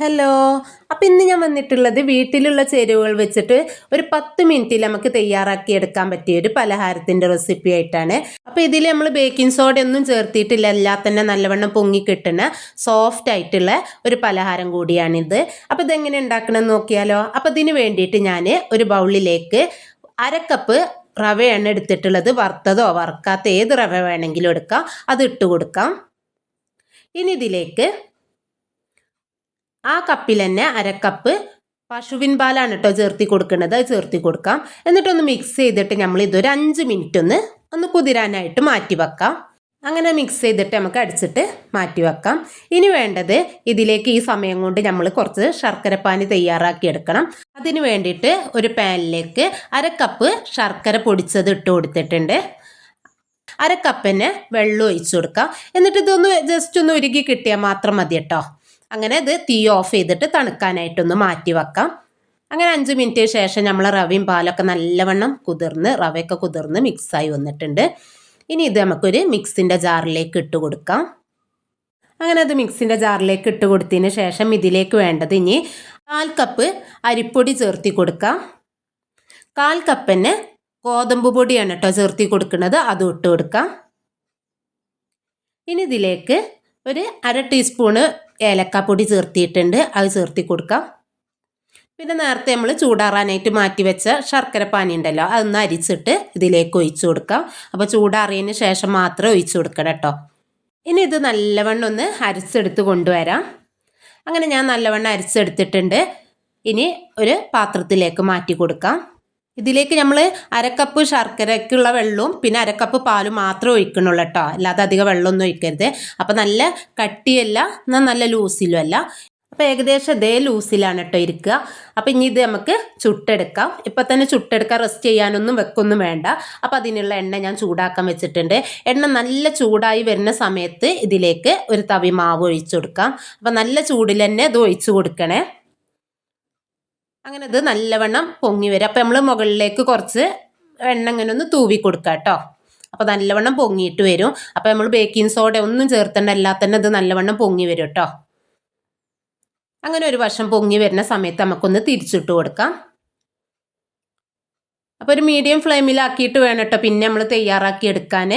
Hello അപ്പം ഇന്ന് ഞാൻ വന്നിട്ടുള്ളത് വീട്ടിലുള്ള ചേരുവകൾ വെച്ചിട്ട് ഒരു പത്ത് മിനിറ്റിൽ നമുക്ക് തയ്യാറാക്കി എടുക്കാൻ പറ്റിയ ഒരു പലഹാരത്തിന്റെ റെസിപ്പി ആയിട്ടാണ്. അപ്പോൾ ഇതിൽ നമ്മൾ ബേക്കിംഗ് സോഡ ഒന്നും ചേർത്തിയിട്ടില്ല എല്ലാം തന്നെ നല്ലവണ്ണം പൊങ്ങി കിട്ടുന്ന സോഫ്റ്റ് ആയിട്ടുള്ള ഒരു പലഹാരം കൂടിയാണിത്. അപ്പോൾ ഇതെങ്ങനെ ഉണ്ടാക്കണമെന്ന് നോക്കിയാലോ? അപ്പോൾ ഇതിന് വേണ്ടിയിട്ട് ഞാൻ ഒരു ബൗളിലേക്ക് അര കപ്പ് റവയാണ് എടുത്തിട്ടുള്ളത്. വറുത്തതോ വറുക്കാത്ത ഏത് റവ വേണമെങ്കിലും എടുക്കാം. അത് ഇട്ട് കൊടുക്കാം. ഇനി ഇതിലേക്ക് ആ കപ്പിൽ തന്നെ അരക്കപ്പ് പശുവിൻ പാലാണ് കേട്ടോ ചേർത്തി കൊടുക്കേണ്ടത് അത് ചേർത്തി കൊടുക്കാം. എന്നിട്ടൊന്ന് മിക്സ് ചെയ്തിട്ട് നമ്മൾ ഇതൊരു അഞ്ച് മിനിറ്റ് ഒന്ന് ഒന്ന് കുതിരാനായിട്ട് മാറ്റി വെക്കാം. അങ്ങനെ മിക്സ് ചെയ്തിട്ട് നമുക്ക് അടിച്ചിട്ട് മാറ്റി വെക്കാം. ഇനി വേണ്ടത് ഇതിലേക്ക് ഈ സമയം കൊണ്ട് നമ്മൾ കുറച്ച് ശർക്കരപ്പാനി തയ്യാറാക്കി എടുക്കണം. അതിന് വേണ്ടിയിട്ട് ഒരു പാനിലേക്ക് അര കപ്പ് ശർക്കര പൊടിച്ചത് ഇട്ട് കൊടുത്തിട്ടുണ്ട്. അര വെള്ളം ഒഴിച്ചു കൊടുക്കാം. എന്നിട്ട് ഇതൊന്ന് ജസ്റ്റ് ഒന്ന് ഉരുകി കിട്ടിയാൽ മാത്രം മതി കേട്ടോ. അങ്ങനെ ഇത് തീ ഓഫ് ചെയ്തിട്ട് തണുക്കാനായിട്ടൊന്ന് മാറ്റി വെക്കാം. അങ്ങനെ അഞ്ച് മിനിറ്റ് ശേഷം നമ്മൾ റവയും പാലൊക്കെ നല്ലവണ്ണം കുതിർന്ന് റവയൊക്കെ കുതിർന്ന് മിക്സായി വന്നിട്ടുണ്ട്. ഇനി ഇത് നമുക്കൊരു മിക്സിന്റെ ജാറിലേക്ക് ഇട്ട് കൊടുക്കാം. അങ്ങനെ അത് മിക്സിന്റെ ജാറിലേക്ക് ഇട്ട് കൊടുത്തതിന് ശേഷം ഇതിലേക്ക് വേണ്ടത് ഇനി കാൽ കപ്പ് അരിപ്പൊടി ചേർത്തി കൊടുക്കാം. കാൽ കപ്പിന് ഗോതമ്പ് പൊടിയാണ് കേട്ടോ ചേർത്തി കൊടുക്കുന്നത് അതും ഇട്ട് കൊടുക്കാം. ഇനി ഇതിലേക്ക് ഒരു അര ടീസ്പൂണ് ഏലക്കാപ്പൊടി ചേർത്തിയിട്ടുണ്ട്. അത് ചേർത്തി കൊടുക്കാം. പിന്നെ നേരത്തെ നമ്മൾ ചൂടാറാനായിട്ട് മാറ്റി വെച്ച ശർക്കര പാനി ഉണ്ടല്ലോ അതൊന്ന് അരിച്ചിട്ട് ഇതിലേക്ക് ഒഴിച്ചു കൊടുക്കാം. അപ്പോൾ ചൂടാറിയതിന് ശേഷം മാത്രം ഒഴിച്ചു കൊടുക്കണം കേട്ടോ. ഇനി ഇത് നല്ലവണ്ണം ഒന്ന് അരിച്ചെടുത്ത് കൊണ്ടുവരാം. അങ്ങനെ ഞാൻ നല്ലവണ്ണം അരിച്ചെടുത്തിട്ടുണ്ട്. ഇനി ഒരു പാത്രത്തിലേക്ക് മാറ്റി കൊടുക്കാം. ഇതിലേക്ക് നമ്മൾ അരക്കപ്പ് ശർക്കരയ്ക്കുള്ള വെള്ളവും പിന്നെ അരക്കപ്പ് പാലും മാത്രമേ ഒഴിക്കണുള്ളൂ കേട്ടോ. അല്ലാതെ അധികം വെള്ളമൊന്നും ഒഴിക്കരുത്. അപ്പോൾ നല്ല കട്ടിയല്ല എന്നാൽ നല്ല ലൂസിലും അല്ല. അപ്പോൾ ഏകദേശം ഇതേ ലൂസിലാണ് കേട്ടോ ഇരിക്കുക. അപ്പോൾ ഇനി ഇത് നമുക്ക് ചുട്ടെടുക്കാം. ഇപ്പം തന്നെ ചുട്ടെടുക്കാൻ റെസ്റ്റ് ചെയ്യാനൊന്നും വെക്കൊന്നും വേണ്ട. അപ്പോൾ അതിനുള്ള എണ്ണ ഞാൻ ചൂടാക്കാൻ വെച്ചിട്ടുണ്ട്. എണ്ണ നല്ല ചൂടായി വരുന്ന സമയത്ത് ഇതിലേക്ക് ഒരു തവി മാവ് ഒഴിച്ചു കൊടുക്കാം. അപ്പോൾ നല്ല ചൂടിൽ തന്നെ ഇത് ഒഴിച്ചു കൊടുക്കണേ. അങ്ങനെ ഇത് നല്ലവണ്ണം പൊങ്ങി വരും. അപ്പം നമ്മൾ മുകളിലേക്ക് കുറച്ച് എണ്ണ ഇങ്ങനെ ഒന്ന് തൂവി കൊടുക്കുക കേട്ടോ അപ്പോൾ നല്ലവണ്ണം പൊങ്ങിയിട്ട് വരും. അപ്പോൾ നമ്മൾ ബേക്കിംഗ് സോഡ ഒന്നും ചേർത്തേണ്ട അല്ലാതെ തന്നെ ഇത് നല്ലവണ്ണം പൊങ്ങി വരും കേട്ടോ അങ്ങനെ ഒരു വർഷം പൊങ്ങി വരുന്ന സമയത്ത് നമുക്കൊന്ന് തിരിച്ചിട്ട് കൊടുക്കാം. അപ്പോൾ ഒരു മീഡിയം ഫ്ലെയിമിലാക്കിയിട്ട് വേണം കേട്ടോ പിന്നെ നമ്മൾ തയ്യാറാക്കി എടുക്കാൻ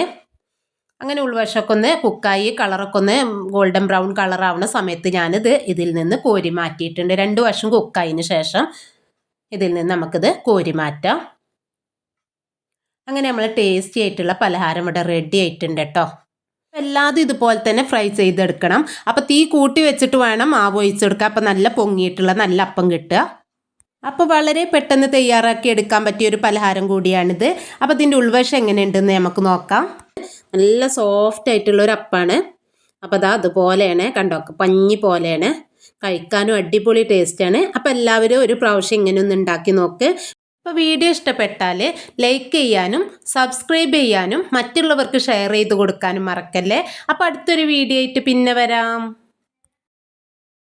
അങ്ങനെ ഉൾവശമൊക്കെ ഒന്ന് കുക്കായി കളറൊക്കെ ഒന്ന് ഗോൾഡൻ ബ്രൗൺ കളറാവുന്ന സമയത്ത് ഞാനിത് ഇതിൽ നിന്ന് കോരി മാറ്റിയിട്ടുണ്ട്. രണ്ട് വശം കുക്കായതിന് ശേഷം ഇതിൽ നിന്ന് നമുക്കിത് കോരി മാറ്റാം. അങ്ങനെ നമ്മൾ ടേസ്റ്റി ആയിട്ടുള്ള പലഹാരം ഇവിടെ റെഡി ആയിട്ടുണ്ട് കേട്ടോ. എല്ലാതും ഇതുപോലെ തന്നെ ഫ്രൈ ചെയ്തെടുക്കണം. അപ്പോൾ തീ കൂട്ടി വെച്ചിട്ട് വേണം മാവ് ഒഴിച്ചെടുക്കുക അപ്പോൾ നല്ല പൊങ്ങിയിട്ടുള്ള നല്ല അപ്പം കിട്ടുക. അപ്പോൾ വളരെ പെട്ടെന്ന് തയ്യാറാക്കി എടുക്കാൻ പറ്റിയ ഒരു പലഹാരം കൂടിയാണിത്. അപ്പോൾ ഇതിന്റെ ഉൾവശം എങ്ങനെയുണ്ടെന്ന് നമുക്ക് നോക്കാം. നല്ല സോഫ്റ്റ് ആയിട്ടുള്ള ഒരു അപ്പാണ്. അപ്പോൾ അതാ അതുപോലെയാണ് കണ്ടോ? പഞ്ഞി പോലെയാണ്. കഴിക്കാനും അടിപൊളി ടേസ്റ്റാണ് അപ്പോൾ എല്ലാവരും ഒരു പ്രാവശ്യം ഇങ്ങനെ ഒന്ന് ഉണ്ടാക്കി നോക്ക്. അപ്പോൾ വീഡിയോ ഇഷ്ടപ്പെട്ടാൽ ലൈക്ക് ചെയ്യാനും സബ്സ്ക്രൈബ് ചെയ്യാനും മറ്റുള്ളവർക്ക് ഷെയർ ചെയ്ത് കൊടുക്കാനും മറക്കല്ലേ? അപ്പോൾ അടുത്തൊരു വീഡിയോ ആയിട്ട് പിന്നെ വരാം.